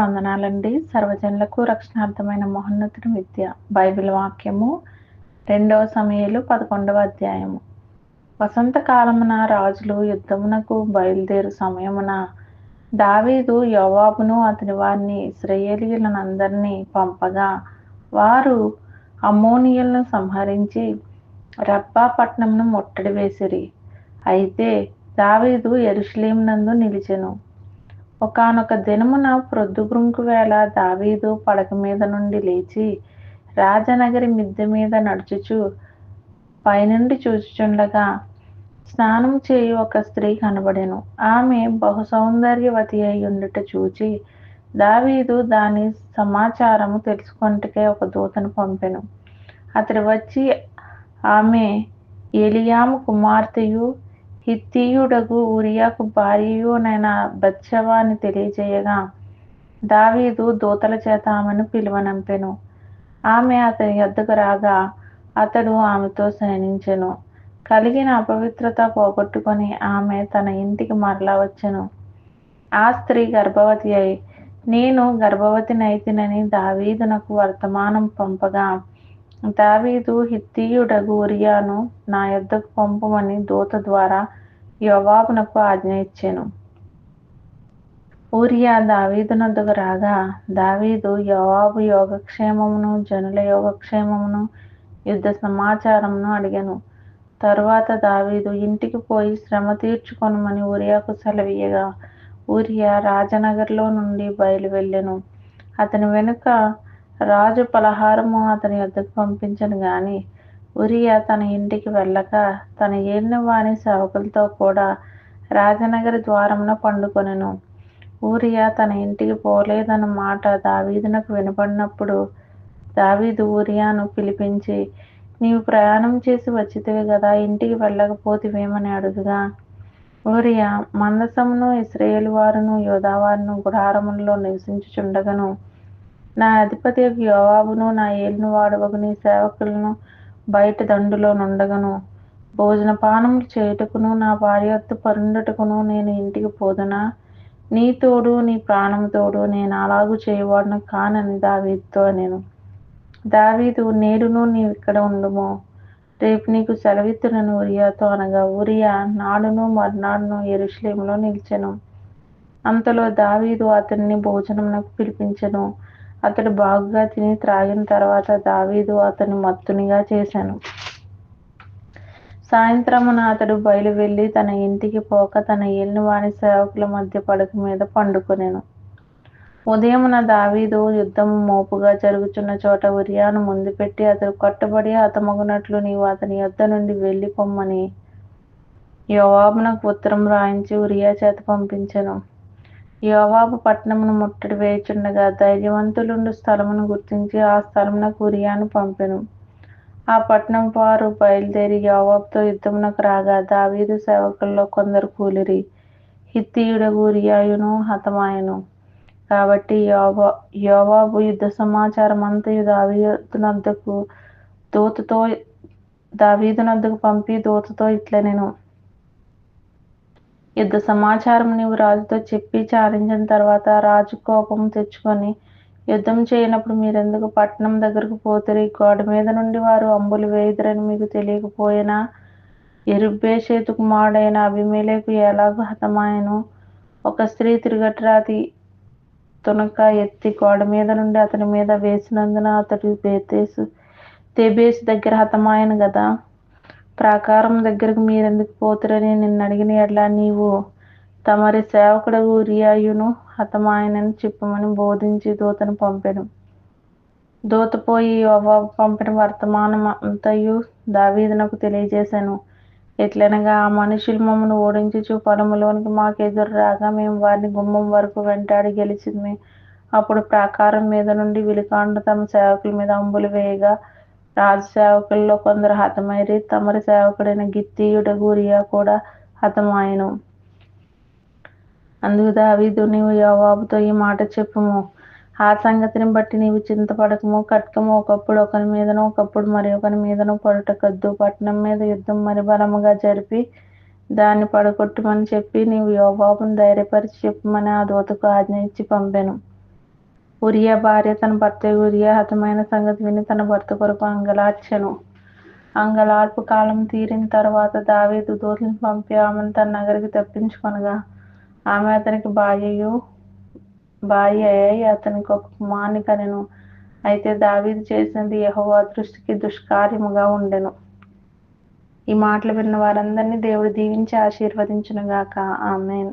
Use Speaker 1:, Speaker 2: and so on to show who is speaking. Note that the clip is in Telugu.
Speaker 1: వందనాలండి. సర్వజనులకు రక్షణార్థమైన మహోన్నతుని విద్య. బైబిల్ వాక్యము రెండవ సమయలు పదకొండవ అధ్యాయము. వసంతకాలమున రాజులు యుద్ధమునకు బయలుదేరు సమయమున దావీదు యోవాబును అతని వారిని ఇస్రయేలీలనందరినీ పంపగా వారు అమ్మోనియలను సంహరించి రబ్బా పట్టణంను ముట్టడి వేసిరి. అయితే దావీదు ఎరుషలేం నందు నిలిచెను. ఒకానొక దినమున ప్రొద్దుగుంకు వేళ దావీదు పడక మీద నుండి లేచి రాజనగరి మిద్దె మీద నడుచుచు పైనుండి చూచుచుండగా స్నానం చేయు ఒక స్త్రీ కనబడెను. ఆమె బహు సౌందర్యవతి అయి ఉండుట చూచి దావీదు దాని సమాచారము తెలుసుకొంటకే ఒక దూతను పంపెను. అతడు వచ్చి ఆమె ఏలియాము కుమార్తెయు హిత్తియుడగు ఉరియాకు భార్యయునైన బత్షవా అని తెలియజేయగా దావీదు దూతల చేత ఆమెను పిలువనంపెను. ఆమె అతని యొద్దకు రాగా అతడు ఆమెతో శయనించెను. కలిగిన అపవిత్రత పోగొట్టుకొని ఆమె తన ఇంటికి మరలా వచ్చెను. ఆ స్త్రీ గర్భవతి అయి నేను గర్భవతినైతినని దావీదునకు వర్తమానం పంపగా దావీదు హిత్తియుడగు ఉరియాను నా యొద్దకు పంపమని దూత ద్వారా యోవాబునకు ఆజ్ఞ ఇచ్చాను. ఊరియా దావీదునొద్దకు రాగా దావీదు యోవాబు యోగక్షేమమును జనుల యోగక్షేమమును యుద్ధ సమాచారమును అడిగాను. తరువాత దావీదు ఇంటికి పోయి శ్రమ తీర్చుకొనమని ఊరియాకు సెలవీయగా ఊరియా రాజనగర్లో నుండి బయలువెళ్ళెను. అతని వెనుక రాజు పలహారము అతని వద్దకు పంపించను గాని ఉరియా తన ఇంటికి వెళ్ళక తన ఏలినవాణి సేవకులతో కూడా రాజనగరి ద్వారమున పండుకొనెను. ఊరియా తన ఇంటికి పోలేదన్న మాట దావీదునకు వినపడినప్పుడు దావీదు ఊరియాను పిలిపించి నీవు ప్రయాణం చేసి వచ్చితివి కదా ఇంటికి వెళ్ళకపోతివేమని అడుగుగా. ఊరియా మందసమును ఇస్రాయేల్ వారును యోధావారును గుడారములలో నివసించుచుండగను. నా అధిపతి యోవాబును నా ఏలిన వాడవగు నీ సేవకులను బయట దండులో నుండగను భోజన పానములు చేయుటకును నా భార్య వద్ద పరుండుటకును నేను ఇంటికి పోదునా? నీ తోడు నీ ప్రాణము తోడు నేను అలాగూ చేయవాడును కానని దావీదుతో నేను దావీదు నేడును నీవు ఇక్కడ ఉండుము. రేపు నీకు సెలవిత్తునని ఉరియాతో అనగా ఉరియా నాడును మర్నాడును ఎరుషలేములో నిలిచెను. అంతలో దావీదు అతన్ని భోజనంకు పిలిపించెను. అతడు బాగుగా తిని త్రాగిన తర్వాత దావీదు అతను మత్తునిగా చేశాను. సాయంత్రమున అతడు బయలు వెళ్ళి తన ఇంటికి పోక తన ఏలిన వాని సేవకుల మధ్య పడక మీద పండుకొనెను. ఉదయమున దావీదు యుద్ధము మోపుగా జరుగుచున్న చోట ఉరియాను ముందు పెట్టి అతడు కట్టుబడి హతమగునట్లు నీవు అతని యొద్ద నుండి వెళ్ళిపోమ్మని యోవాబునకు ఉత్తరం రాయించి ఉరియా చేత పంపించను. యోవాబు పట్టణమును ముట్టడి వేయుచుండగా ధైర్యవంతులుండు స్థలమును గుర్తించి ఆ స్థలమునకు ఉరియాను పంపెను. ఆ పట్టణం వారు బయలుదేరి యోవాబుతో యుద్ధమునకు రాగా దావీదు సేవకుల్లో కొందరు కూలిరి. హిత్తీయుడగు ఉరియాయును హతమాయను. కాబట్టి యోవా యోవాబు యుద్ధ సమాచారం అంతయు దావీదునద్దకు దూతతో దావీదునద్దకు పంపి దూతతో ఇట్లనెను. యుద్ధ సమాచారం నీవు రాజుతో చెప్పి చాలించిన తర్వాత రాజు కోపం తెచ్చుకొని యుద్ధం చేయనప్పుడు మీరెందుకు పట్టణం దగ్గరకు పోతురి? గోడ మీద నుండి వారు అంబులు వేయుదురని మీకు తెలియకపోయినా ఎరుబ్బేషేతు కుమారుడైన అభిమేలకు ఎలాగూ హతమాయను? ఒక స్త్రీ తిరుగట్రాతి తునక ఎత్తి గోడ మీద నుండి అతని మీద వేసినందున అతడు బేతేసు తేబేసు దగ్గర హతమాయను కదా ప్రాకారం దగ్గరకు మీరెందుకు పోతురని నిన్ను అడిగిన ఎట్లా నీవు తమరి సేవకుడు ఉరియాయును హతమాయనని చెప్పమని బోధించి దూతను పంపెను. దూత పోయి పంపిన వర్తమానం అంతయు దావీదునకు తెలియజేశాను. ఎట్లనగా ఆ మనుషులు మమ్మల్ని ఓడించుచు పొలములోనికి మాకు ఎదురు రాగా మేము వారిని గుమ్మం వరకు వెంటాడి గెలిచింది అప్పుడు ప్రాకారం మీద నుండి విలుకాండ తమ సేవకుల మీద అంబులు వేయగా రాజు సేవకుల్లో కొందరు హతమైరి తమరి సేవకుడైన గిత్తీయుడ గురియా కూడా హతమాయను. అందుకు దావీదు నీవు యోవాబుతో ఈ మాట చెప్పుము. ఆ సంగతిని బట్టి నీవు చింతపడకము కట్కము ఒకప్పుడు ఒకరి మీదను ఒకప్పుడు మరి ఒకరి మీదను పొరటకద్దు పట్టణం మీద యుద్ధం మరి బలముగా జరిపి దాన్ని పడగొట్టమని చెప్పి నీవు యోబాబును ధైర్యపరిచి చెప్పమని ఆ దూతకు ఆజ్ఞ ఇచ్చి పంపాను. ఉరియా భార్య తన భర్త ఉరియా హతమైన సంగతి విని తన భర్త కొరకు అంగలార్చెను. అంగలార్పు కాలం తీరిన తర్వాత దావీదు దూతలను పంపి ఆమెను తన నగరికి తెప్పించుకొనగా ఆమె అతనికి భార్యయు భార్య అయి అతనికి ఒక కుమారుని కనెను. అయితే దావీదు చేసినది యహోవా దృష్టికి దుష్కార్యముగా ఉండెను. ఈ మాటలు విన్న వారందరినీ దేవుడు దీవించి ఆశీర్వదించునుగాక. ఆమెన్.